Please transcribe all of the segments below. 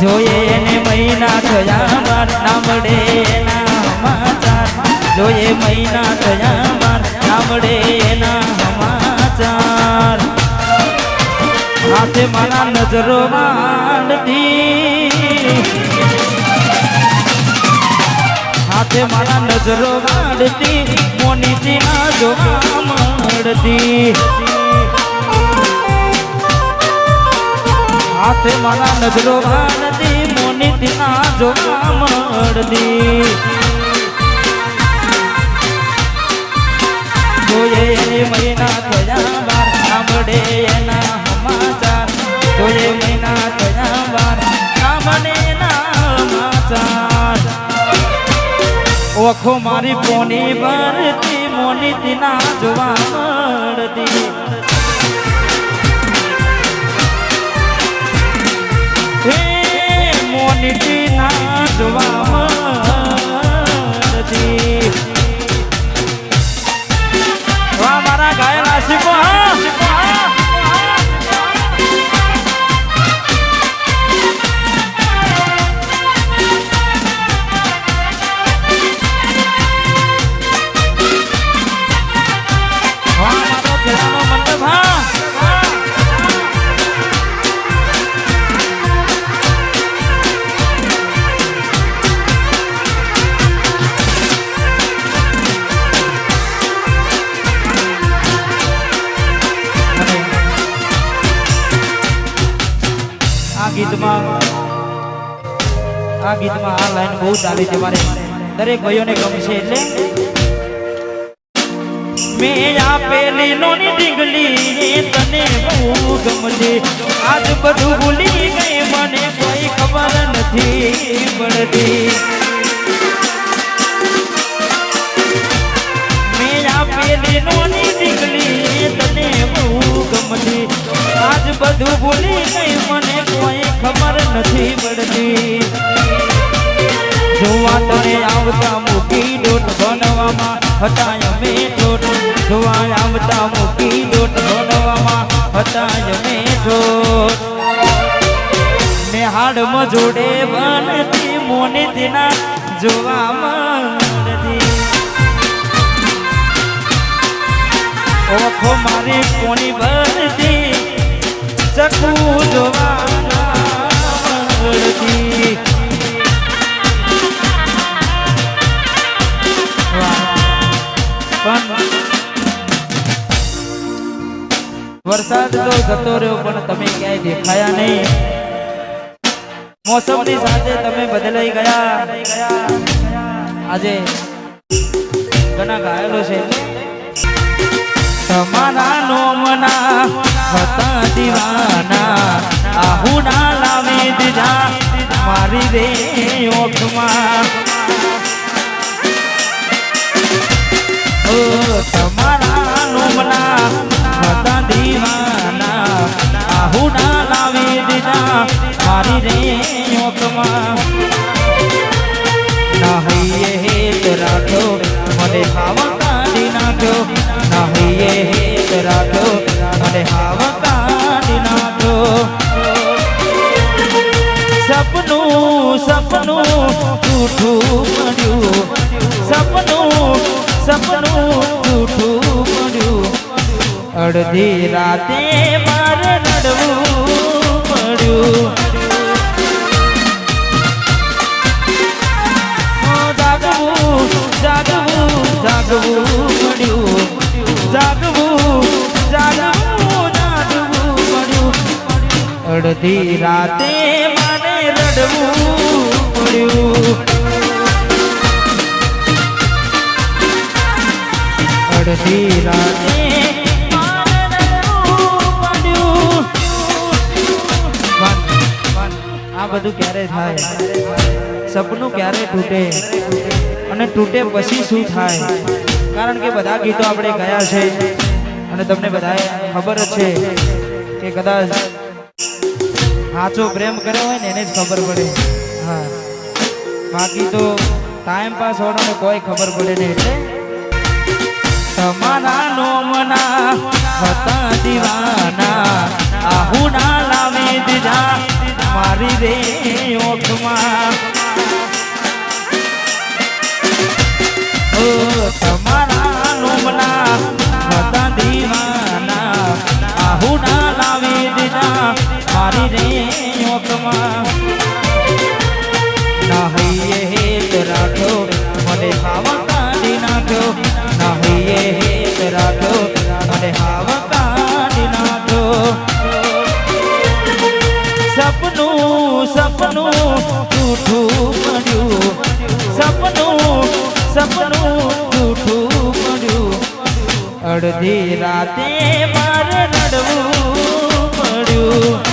જોઈએ એને મહિના થયા માર નામડે એના સમાચાર. જોઈએ મહિના થયા માર નામડે એના સમાચાર. હાથે મારા નજરો માંડતી હાથે મારા નજરો માંડતી મોનીથી ના જોવા મળતી હાથે મારા નજરો માંડતી મોનીથી ના જોવા મળતી જોઈએ મહિના થયા બાર, સાંભળે એના સમાચાર. જોઈએ મહિના થયા બાર, સાંભળે સમાચાર. ઓખો મારી પોની ભરતી મોની તીના જોવા મળતી ગીતમાં, આ ગીતમાં આ લાઈન બહુ ચાલી છે મારે. દરેક ભાઈઓને ગમશે એટલે. મેં આપેલી નોની ડીંગલી તને બહુ ગમતી આજ બધું ભૂલી ગઈ, મને કોઈ ખબર નથી પડતી. મેં આપેલી નોની ડીંગલી તને બહુ ગમતી આજ બધું ભૂલી ગઈ, મને નથી પડતી જોવા તને આવતા મૂકી લોટ બનવામાં હતા અમે લોટ જોવા આવતા મૂકી લોટ બનવામાં હતા અમે લોટ ને હાડમાં જોડે બનતી મોની તેના જોવા મળતી. ઓખો મારી કોની બનતી? ચકુ જોવા વરસાદ તો જતો રહ્યો, પણ તમે ક્યાંય દેખાયા નહીં. મોસમની સાથે તમે બદલાઈ ગયા. આજે ઘણા ઘાયલો છે. તમારા નોમના હતા દીવાના, આહુના લાવે દીધા, મારી દે ઓખમાં ઓ રે ઓખમાં નાહીએ હેત રાખ્યો મને હાવ કાઢી નાખ્યો નાહીએ હેત રાખ્યો મને હાવ કાઢી નાખ્યો સપનું સપનું જૂઠું પડ્યું સપનું સપનું અડધી રાતે મારે રડવું પડ્યું. જાગવું જાગવું પડ્યું જાગવું જાગવું અડધી રાતે મને રડવું પડ્યું અડધી રાતે આ બધું ક્યારે થાય? સપનું ક્યારે તૂટે? અને તૂટે પછી શું થાય? કારણ કે બધા ગીતો આપણે ગયા છે અને તમને બધાએ ખબર છે કે કદાચ સાચો પ્રેમ કર્યો હોય ને એને જ ખબર પડે. હા. બાકી તો ટાઈમ પાસ હોવાનો કોઈ ખબર પડે નહીં એટલે તમારા નોમના હતા દીવાના, આહુના લાવી દીધા, મારી રે ઓઠમાં મારી રે ઓઠમાં નાહીએ હેત રાખ્યો મને હાવ કાઢી નાખ્યો નાહીએ હેત રાખ્યો મને હાવ કાઢી નાખ્યો સપનું સપનું અડધી રાતે મારે રડવું પડ્યું.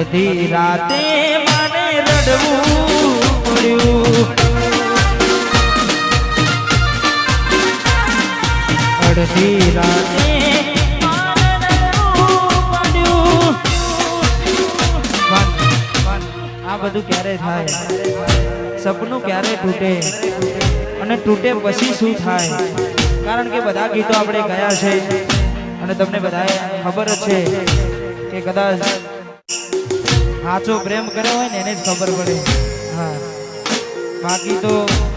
અડધી રાતે મને રડવું અડધી રાતે. આ બધું ક્યારે થાય? સપનું ક્યારે તૂટે? અને તૂટે પછી શું થાય? કારણ કે બધા ગીતો આપણે ગયા છે. અને તમને બધાએ ખબર જ છે કે કદાચ સાચો પ્રેમ કર્યો હોય ને એને જ ખબર પડે. હા. બાકી તો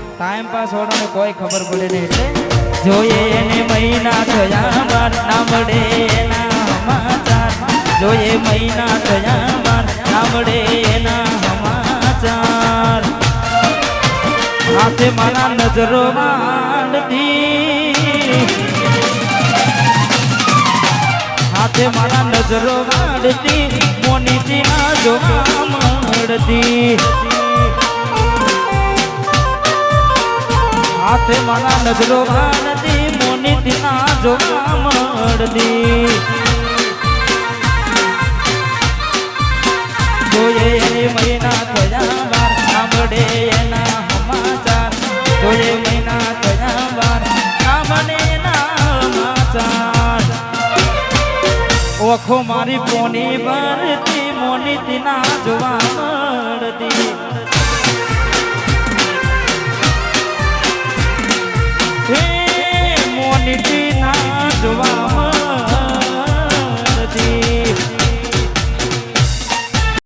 ટાઈમ પાસ વાળાને કોઈ ખબર પડે નહીં એટલે જોઈએ એને મહિના થયા બાર ના મળે એના સમાચાર. જોઈએ મહિના થયા બાર ના મળે એના સમાચાર. સાથે મારા નજરો માંડતી હાથે મારા નજરો માંડતી મોનીથી ના જોવા મળતી હાથે મારા નજરો માંડતી મોનીથી ના જોવા મળતી જોઈએ મહિના મારી પોની ભરતી મોની તિના જોવા મળતી.